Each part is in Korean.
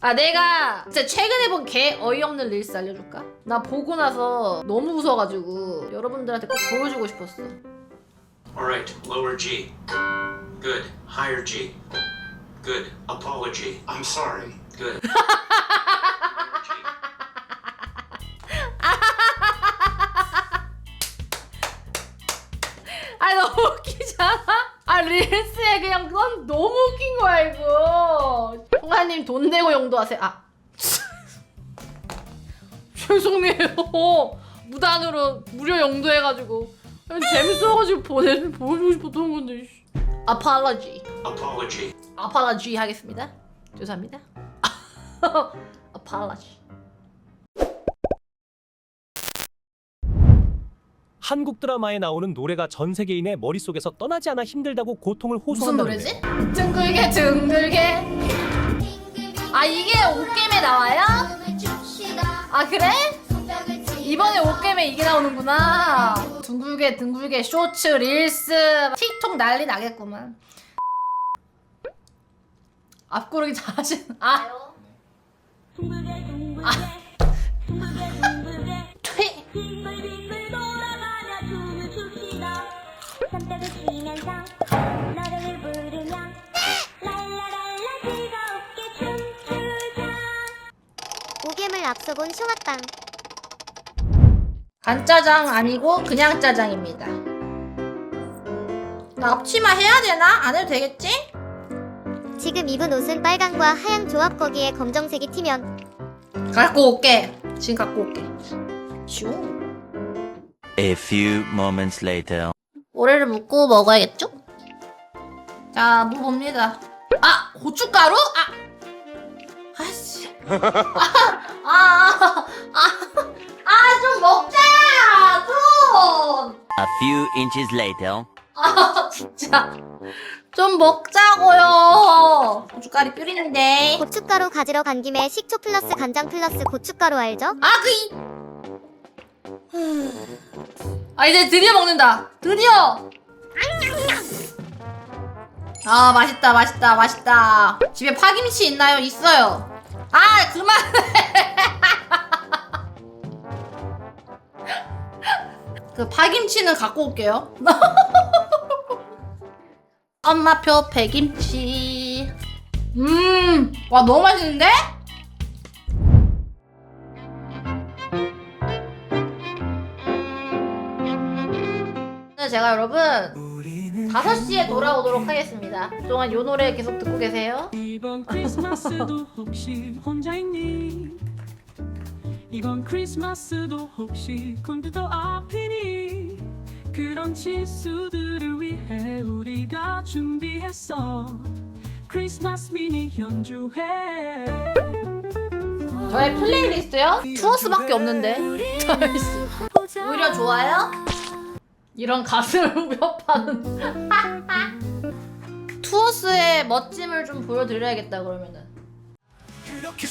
아 내가 진짜 최근에 본 개 어이없는 릴스 알려줄까? 나 보고 나서 너무 웃어가지고 여러분들한테 꼭 보여주고 싶었어 All right, lower G. Good. Higher G. Good. Apology. I'm sorry. Good. 아 너무 웃기잖아? 아 릴스에 그냥 넌 너무 웃긴 거야 이거 홍아님 돈 내고 용도하세요. 아. 죄송해요. 무단으로 무료 용도해가지고. 그냥 재밌어가지고 보내, 보여주고 싶었던 건데 씨. apology. Apology. apology 하겠습니다. 죄송합니다. Apology. 한국 드라마에 나오는 노래가 전 세계인의 머릿속에서 떠나지 않아 힘들다고 고통을 무슨 호소한다는데. 노래지? 둥글게 둥글게 아 이게 옷게임에 나와요? 아 그래? 이번에 옷게임에 이게 나오는구나 둥글게 둥글게 쇼츠 릴스 틱톡 난리 나겠구만 앞구르기 잘하시는 아 퇴! 앞서본 숭아빵 간짜장 아니고 그냥 짜장입니다 나 앞치마 해야 되나? 안 해도 되겠지? 지금 입은 옷은 빨강과 하양 조합 거기에 검정색이 튀면 갖고 올게 지금 갖고 올게 슈 A few moments later. 모래를 묶고 먹어야겠죠? 자, 뭐 봅니다. 아, 고춧가루? 아, 아씨. 아, 아, 아, 아, 좀 먹자, 좀. A few inches later. 아, 진짜. 좀 먹자고요. 고춧가루 뿌리는데. 고춧가루 가지러 간 김에 식초 플러스 간장 플러스 고춧가루 알죠? 아, 그 이. 아, 이제 드디어 먹는다. 드디어. 아, 맛있다, 맛있다, 맛있다. 집에 파김치 있나요? 있어요. 아, 그만. 그 파김치는 갖고 올게요. 엄마표 배김치. 음, 와 너무 맛있는데? 오늘 제가 여러분 5시에 돌아오도록 하겠습니다. 그동안 요 노래 계속 듣고 계세요. 이번 크리스마스도 혹시 혼자 있니? 이번 크리스마스도 혹시 컴퓨터 앞이니? 그런 치수들을 위해 우리가 준비했어 크리스마스 미니 연주회 저의 플레이리스트요? 투어스밖에 없는데. 오히려 좋아요? 이런 가슴을 위협하는 투어스의 멋짐을 좀 보여드려야겠다 그러면은 그렇게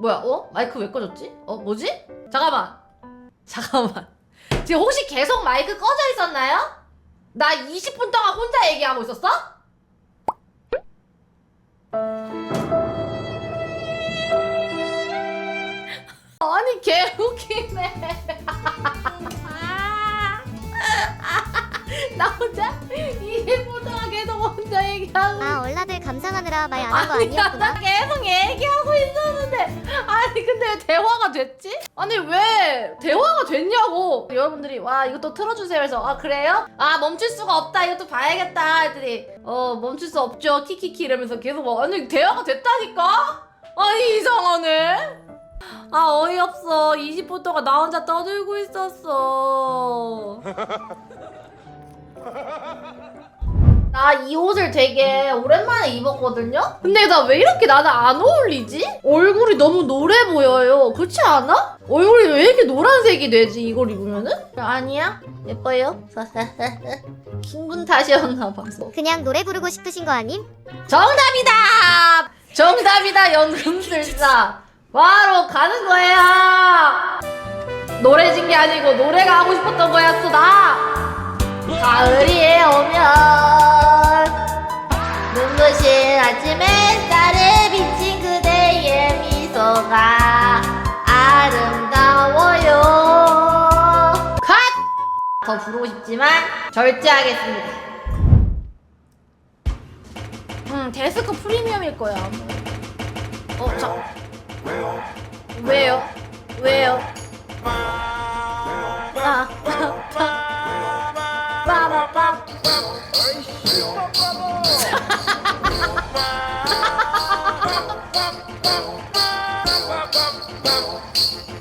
뭐야 어? 마이크 왜 꺼졌지? 어 뭐지? 잠깐만 잠깐만 지금 혹시 계속 마이크 꺼져 있었나요? 나 20분 동안 혼자 얘기하고 있었어? 아니 개 웃기네 나 혼자 20분 동안 계속 혼자 얘기하고 아 얼라들 감상하느라 말 안 한 거 아니었구나 나 계속 있었는데 아니 근데 왜 대화가 됐지? 아니 왜 대화가 됐냐고. 여러분들이 와 이것도 틀어주세요. 해서 아 그래요? 아 멈출 수가 없다. 이것도 봐야겠다. 했더니 어 멈출 수 없죠. 키키키 이러면서 계속 막 아니 대화가 됐다니까? 아니 이상하네. 아 어이없어. 20분 동안 나 혼자 떠들고 있었어 나 이 옷을 되게 오랜만에 입었거든요? 근데 나 왜 이렇게 나는 안 어울리지? 얼굴이 너무 노래 보여요. 그렇지 않아? 얼굴이 왜 이렇게 노란색이 되지? 이걸 입으면은? 아니야? 예뻐요? 킹분 탓이었나 봐서. 그냥 노래 부르고 싶으신 거 아님? 정답이다! 정답이다, 연금술사. 바로 가는 거야! 노래 진 게 아니고 노래가 하고 싶었던 거였어, 나! 가을이 오면 햇살에 비친 그대의 미소가 아름다워요. 컷! 더 부르고 싶지만 절제하겠습니다. 음, 데스크 프리미엄일 거야. 어, 자. 왜요? 왜요? 왜요? 아, 빠바빠.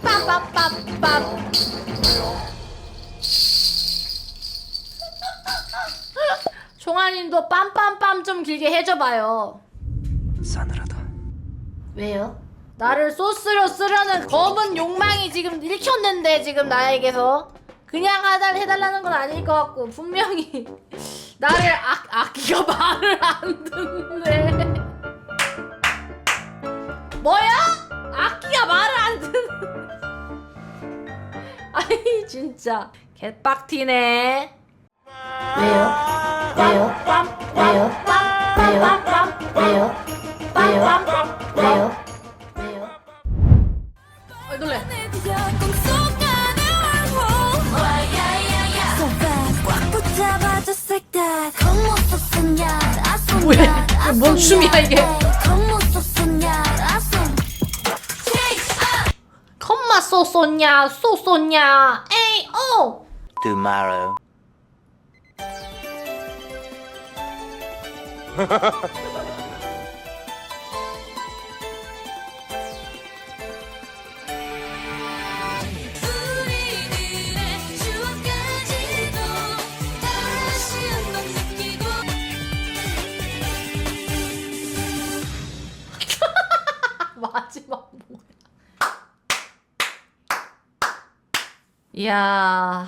빠빠빠빠. 종아님도 빰빰빰 좀 길게 해줘봐요. 싸늘하다. 왜요? 나를 소스로 쓰려는 검은 욕망이 지금 일켰는데 지금 나에게서 그냥 하달 해달라는 건 아닐 것 같고 분명히 나를 아, 아기가 말을 안 듣네 뭐야? 아기가 말을 안 듣는 아이 진짜 개빡티네 왜요? 왜요? 왜요? 왜요? 왜요? 왜요? 왜요? 왜요? 아 놀래. 뭐야? 뭔 춤이야 이게? so so nya, so so nya, eh. Tomorrow. 이야.